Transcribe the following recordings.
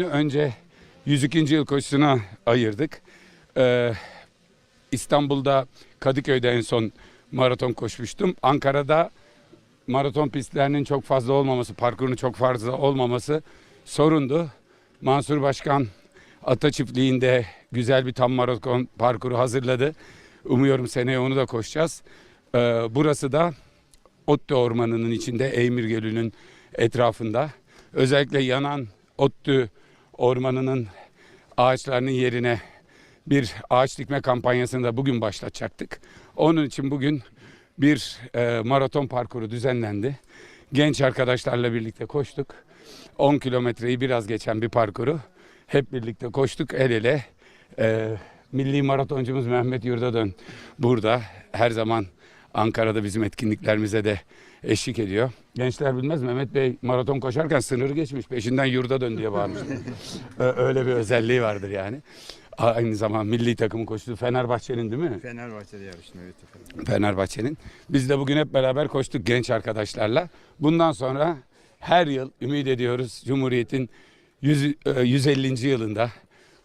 Önce 102. yıl koşusuna ayırdık. Ee, İstanbul'da Kadıköy'de en son maraton koşmuştum. Ankara'da maraton pistlerinin çok fazla olmaması, parkurunun çok fazla olmaması sorundu. Mansur Başkan Ata Çiftliği'nde güzel bir tam maraton parkuru hazırladı. Umuyorum seneye onu da koşacağız. Ee, burası da Ottu Ormanı'nın içinde Eymir Gölü'nün etrafında. Özellikle yanan Ottu Ormanı'nın ağaçlarının yerine bir ağaç dikme kampanyasını da bugün başlatacaktık. Onun için bugün bir e, maraton parkuru düzenlendi. Genç arkadaşlarla birlikte koştuk. 10 kilometreyi biraz geçen bir parkuru hep birlikte koştuk el ele. E, milli maratoncumuz Mehmet Yurdadön burada her zaman Ankara'da bizim etkinliklerimize de eşlik ediyor. Gençler bilmez Mehmet Bey maraton koşarken sınırı geçmiş peşinden yurda dön diye bağırmıştı. Ö- Öyle bir özelliği vardır yani. Aynı zaman milli takımı koştu. Fenerbahçe'nin değil mi? Fenerbahçe'de yarıştım evet efendim. Fenerbahçe'nin. Biz de bugün hep beraber koştuk genç arkadaşlarla. Bundan sonra her yıl ümit ediyoruz Cumhuriyet'in 100, e, 150. yılında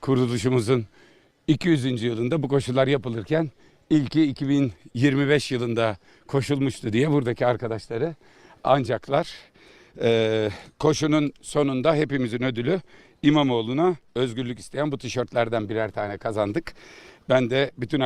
kuruluşumuzun 200. yılında bu koşular yapılırken ilki 2025 yılında koşulmuştu diye buradaki arkadaşları ancaklar e, koşunun sonunda hepimizin ödülü İmamoğlu'na özgürlük isteyen bu tişörtlerden birer tane kazandık. Ben de bütün